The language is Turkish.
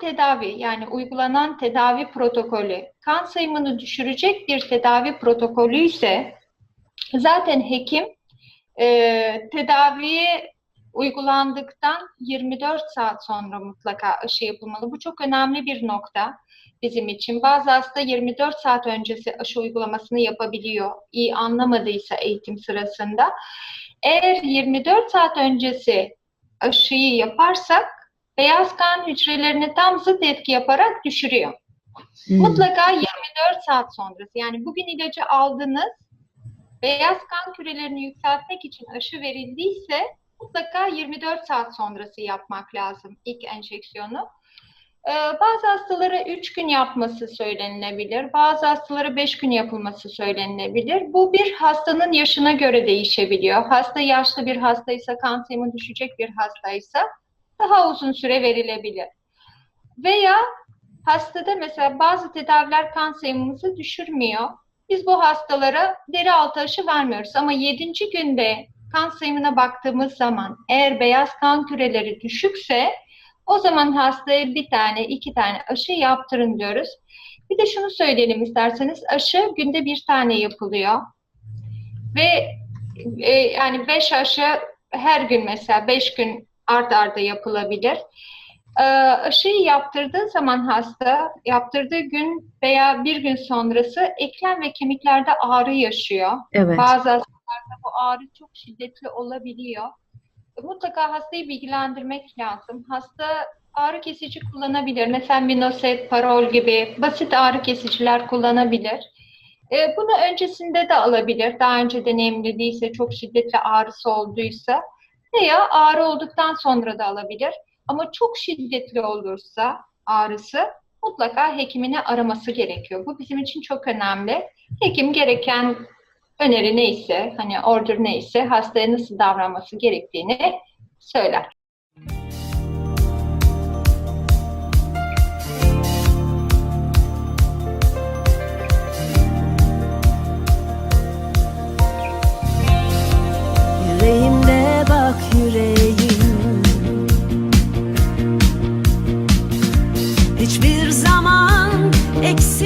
tedavi yani uygulanan tedavi protokolü kan sayımını düşürecek bir tedavi protokolü ise zaten hekim e, tedaviye uygulandıktan 24 saat sonra mutlaka aşı yapılmalı. Bu çok önemli bir nokta bizim için. Bazı hasta 24 saat öncesi aşı uygulamasını yapabiliyor. İyi anlamadıysa eğitim sırasında. Eğer 24 saat öncesi aşıyı yaparsak beyaz kan hücrelerini tam zıt etki yaparak düşürüyor. Hmm. Mutlaka 24 saat sonrası. Yani bugün ilacı aldınız, beyaz kan kürelerini yükseltmek için aşı verildiyse mutlaka 24 saat sonrası yapmak lazım ilk enjeksiyonu. Ee, bazı hastalara 3 gün yapması söylenilebilir. Bazı hastalara 5 gün yapılması söylenilebilir. Bu bir hastanın yaşına göre değişebiliyor. Hasta yaşlı bir hastaysa, kan sayımı düşecek bir hastaysa daha uzun süre verilebilir. Veya hastada mesela bazı tedaviler kan sayımımızı düşürmüyor. Biz bu hastalara deri altı aşı vermiyoruz ama 7. günde kan sayımına baktığımız zaman eğer beyaz kan küreleri düşükse o zaman hastaya bir tane, iki tane aşı yaptırın diyoruz. Bir de şunu söyleyelim isterseniz aşı günde bir tane yapılıyor. Ve e, yani beş aşı her gün mesela beş gün art arda yapılabilir. Ee, aşıyı yaptırdığı zaman hasta, yaptırdığı gün veya bir gün sonrası eklem ve kemiklerde ağrı yaşıyor. Evet. Bazı hastalarda bu ağrı çok şiddetli olabiliyor. Mutlaka hastayı bilgilendirmek lazım. Hasta ağrı kesici kullanabilir. Mesela Minoset, Parol gibi basit ağrı kesiciler kullanabilir. Ee, bunu öncesinde de alabilir. Daha önce deneyimlediyse, çok şiddetli ağrısı olduysa veya ağrı olduktan sonra da alabilir. Ama çok şiddetli olursa ağrısı mutlaka hekimini araması gerekiyor. Bu bizim için çok önemli. Hekim gereken öneri neyse, hani order neyse hastaya nasıl davranması gerektiğini söyler. Hiçbir zaman eksik